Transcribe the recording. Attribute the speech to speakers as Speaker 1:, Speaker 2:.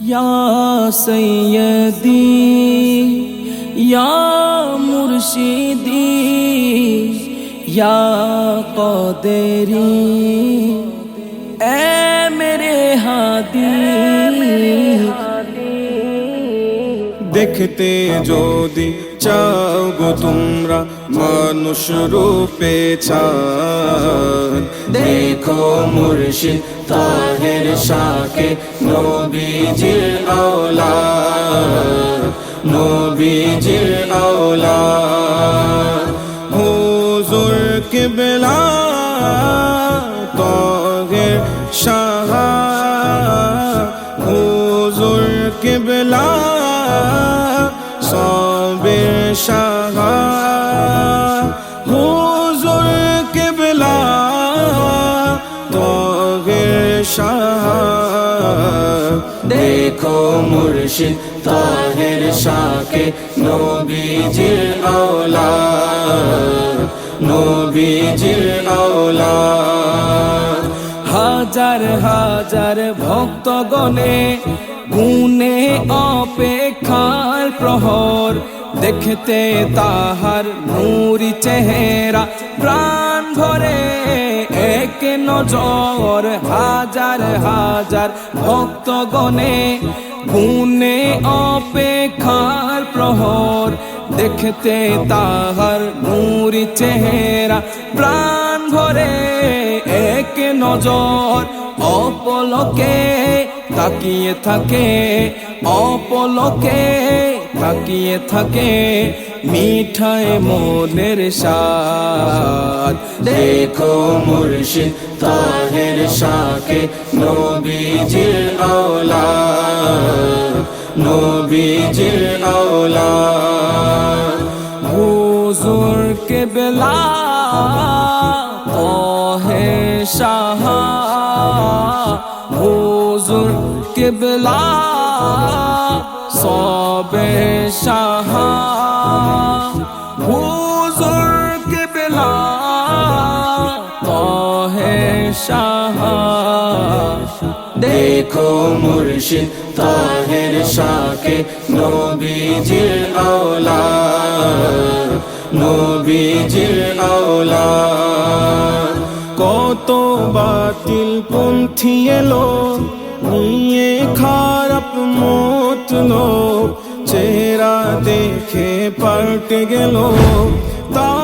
Speaker 1: یا سیدی یا مرشدی یا قادری اے میرے ہادی
Speaker 2: দেখতে যদি চাও গো তোমরা মানুষ রূপে চাঁদ দেখো মুর্শিদ তাহের শাকে নবীজির আওলাদ নবীজির আওলাদ হুজুর কিবলা শাহ দেখো মুর্শিদ তাহের শাকে নবীজির আওলাদ নবীজির আওলাদ
Speaker 1: হাজার হাজার ভক্তগণে গুনে অপেক্ষার প্রহর দেখতে তাহার নুরি চেহারা, প্রাণ ভরে এক নজর, হাজার হাজার ভক্তগণে গুনে অপেক্ষার প্রহর। দেখতে তাহার নুরি চেহারা, প্রাণ ভরে এক নজর। অপলকে তাকিয়ে থাকে, অপলকে তাকিয়ে থাকে মিঠায় মনের স্বাদ।
Speaker 2: দেখো মুর্শিদ তাহের শাকে নবীজির আওলাদ নবীজির আওলাদ।
Speaker 1: হুজুর কে বেলা ওহে শাহ হুজুর কে বেলা সবে শাহ হুজুর কে বেলা তোহে শাহ
Speaker 2: দেখো মুর্শিদ তাহের শাকে নবীজির আওলাদ নবীজির আওলাদ কত বাতিল পন্থী এলো নিয়ে খারাপ মতলো পাল্টে গেল। তা